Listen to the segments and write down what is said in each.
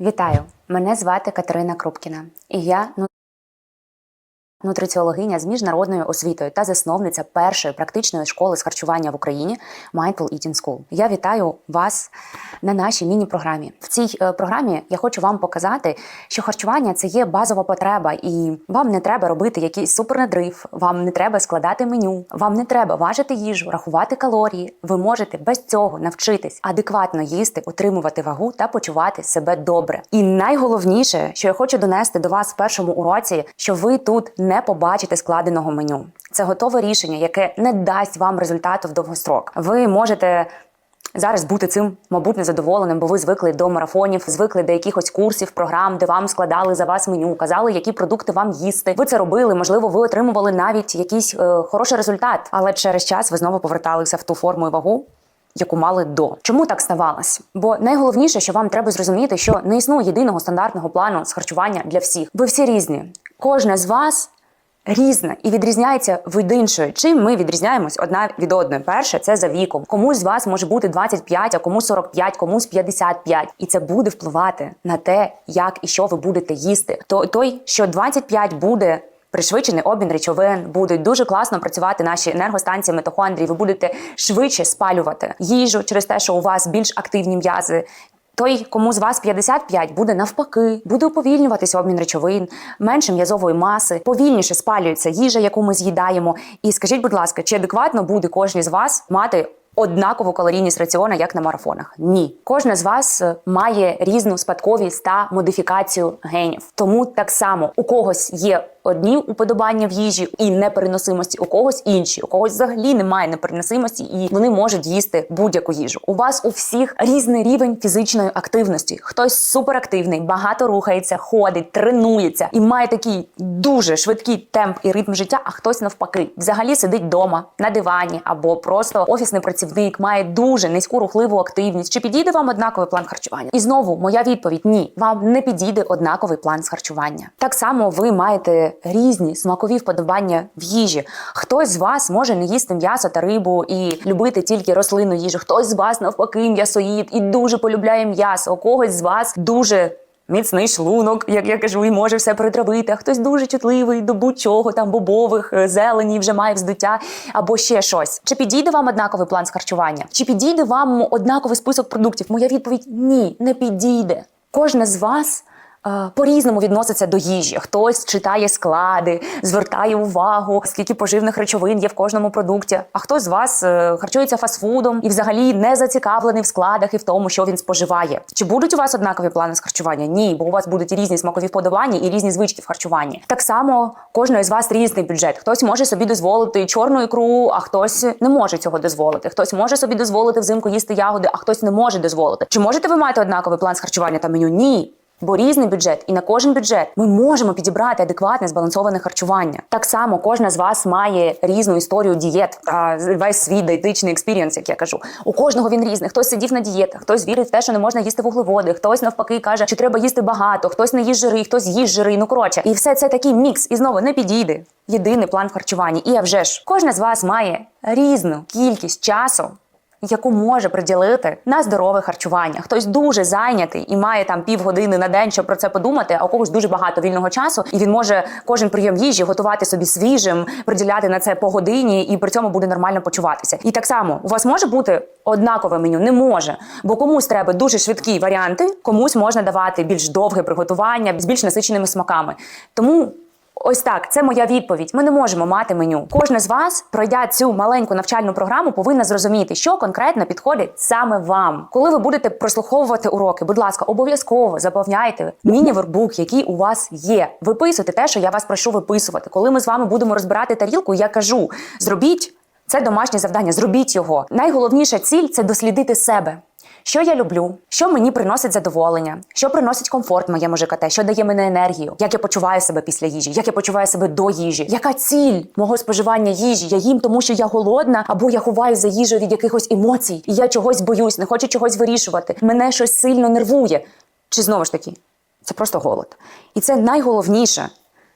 Вітаю! Мене звати Катерина Крупкіна, і я ну- нутриціологиня з міжнародною освітою та засновниця першої практичної школи з харчування в Україні Mindful Eating School. Я вітаю вас на нашій міні-програмі. В цій е, програмі я хочу вам показати, що харчування це є базова потреба, і вам не треба робити якийсь супернадрив, вам не треба складати меню, вам не треба важити їжу, рахувати калорії. Ви можете без цього навчитись адекватно їсти, отримувати вагу та почувати себе добре. І найголовніше, що я хочу донести до вас в першому уроці, що ви тут не побачите складеного меню. Це готове рішення, яке не дасть вам результату в довгострок. Ви можете зараз бути цим, мабуть, незадоволеним, бо ви звикли до марафонів, звикли до якихось курсів, програм, де вам складали за вас меню, казали, які продукти вам їсти. Ви це робили. Можливо, ви отримували навіть якийсь е, хороший результат, але через час ви знову поверталися в ту форму і вагу. Яку мали до чому так ставалось? Бо найголовніше, що вам треба зрозуміти, що не існує єдиного стандартного плану з харчування для всіх. Ви всі різні. Кожна з вас різна і відрізняється від іншої. Чим ми відрізняємось одна від одної? Перше, це за віком. Комусь з вас може бути 25, а комусь 45, комусь 55. І це буде впливати на те, як і що ви будете їсти. То той, що 25 буде. Пришвидшений обмін речовин будуть дуже класно працювати наші енергостанції митохондрії. Ви будете швидше спалювати їжу через те, що у вас більш активні м'язи. Той, кому з вас 55, буде навпаки, буде уповільнюватися обмін речовин, менше м'язової маси, повільніше спалюється їжа, яку ми з'їдаємо. І скажіть, будь ласка, чи адекватно буде кожен з вас мати однакову калорійність раціона, як на марафонах? Ні, кожна з вас е, має різну спадковість та модифікацію генів. Тому так само у когось є одні уподобання в їжі і непереносимості, у когось інші, у когось взагалі немає непереносимості, і вони можуть їсти будь-яку їжу. У вас у всіх різний рівень фізичної активності. Хтось суперактивний, багато рухається, ходить, тренується і має такий дуже швидкий темп і ритм життя. А хтось навпаки, взагалі сидить вдома на дивані або просто офісний працівник має дуже низьку рухливу активність. Чи підійде вам однаковий план харчування? І знову моя відповідь: ні, вам не підійде однаковий план з харчування. Так само ви маєте різні смакові вподобання в їжі. Хтось з вас може не їсти м'ясо та рибу і любити тільки рослинну їжу. Хтось з вас навпаки м'ясоїд і дуже полюбляє м'ясо. У когось з вас дуже. Міцний шлунок, як я кажу, і може все притравити. А хтось дуже чутливий до будь-чого, там бобових, е, зелені, вже має вздуття або ще щось. Чи підійде вам однаковий план з харчування? Чи підійде вам однаковий список продуктів? Моя відповідь ні, не підійде. Кожна з вас. Е, По-різному відноситься до їжі. Хтось читає склади, звертає увагу, скільки поживних речовин є в кожному продукті. А хтось з вас е, харчується фастфудом і взагалі не зацікавлений в складах і в тому, що він споживає. Чи будуть у вас однакові плани з харчування? Ні, бо у вас будуть різні смакові вподобання і різні звички в харчуванні. Так само кожного з вас різний бюджет. Хтось може собі дозволити чорну ікру, а хтось не може цього дозволити. Хтось може собі дозволити взимку їсти ягоди, а хтось не може дозволити. Чи можете ви мати однаковий план з харчування та меню? Ні. Бо різний бюджет, і на кожен бюджет ми можемо підібрати адекватне збалансоване харчування. Так само кожна з вас має різну історію дієт, а, весь свій диетичний експірієнс, як я кажу. У кожного він різний. Хтось сидів на дієтах, хтось вірить в те, що не можна їсти вуглеводи, хтось навпаки каже, що треба їсти багато, хтось не їсть жири, хтось їсть жири. Ну коротше, і все це такий мікс, і знову не підійде. Єдиний план в харчуванні. І а вже ж кожна з вас має різну кількість часу яку може приділити на здорове харчування. Хтось дуже зайнятий і має там півгодини на день, щоб про це подумати, а у когось дуже багато вільного часу, і він може кожен прийом їжі готувати собі свіжим, приділяти на це по годині, і при цьому буде нормально почуватися. І так само у вас може бути однакове меню? Не може, бо комусь треба дуже швидкі варіанти, комусь можна давати більш довге приготування з більш насиченими смаками. Тому. Ось так, це моя відповідь. Ми не можемо мати меню. Кожна з вас, пройдя цю маленьку навчальну програму, повинна зрозуміти, що конкретно підходить саме вам. Коли ви будете прослуховувати уроки, будь ласка, обов'язково заповняйте міні-вербук, який у вас є. Виписуйте те, що я вас прошу виписувати. Коли ми з вами будемо розбирати тарілку, я кажу: зробіть це домашнє завдання, зробіть його. Найголовніша ціль це дослідити себе. Що я люблю, що мені приносить задоволення, що приносить комфорт моєму ЖКТ, що дає мені енергію, як я почуваю себе після їжі, як я почуваю себе до їжі, яка ціль мого споживання їжі? Я їм, тому що я голодна, або я ховаю за їжею від якихось емоцій, і я чогось боюсь, не хочу чогось вирішувати. Мене щось сильно нервує. Чи знову ж таки, це просто голод. І це найголовніше.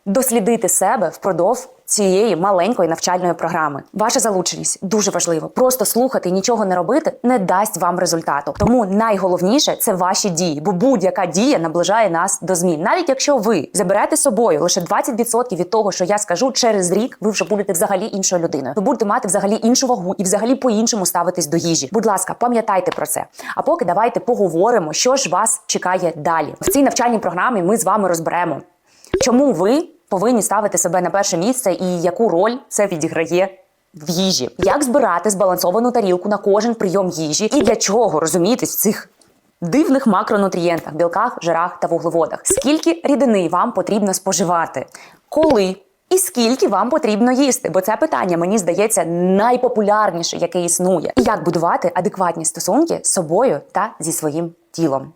Дослідити себе впродовж цієї маленької навчальної програми. Ваша залученість дуже важливо. Просто слухати і нічого не робити не дасть вам результату. Тому найголовніше це ваші дії, бо будь-яка дія наближає нас до змін. Навіть якщо ви заберете з собою лише 20% від того, що я скажу, через рік ви вже будете взагалі іншою людиною. Ви будете мати взагалі іншу вагу і взагалі по-іншому ставитись до їжі. Будь ласка, пам'ятайте про це. А поки давайте поговоримо, що ж вас чекає далі. В цій навчальній програмі ми з вами розберемо, чому ви повинні ставити себе на перше місце і яку роль це відіграє. В їжі, як збирати збалансовану тарілку на кожен прийом їжі, і для чого розумітись в цих дивних макронутрієнтах, білках, жирах та вуглеводах. Скільки рідини вам потрібно споживати? Коли? І скільки вам потрібно їсти? Бо це питання мені здається найпопулярніше, яке існує. І як будувати адекватні стосунки з собою та зі своїм тілом.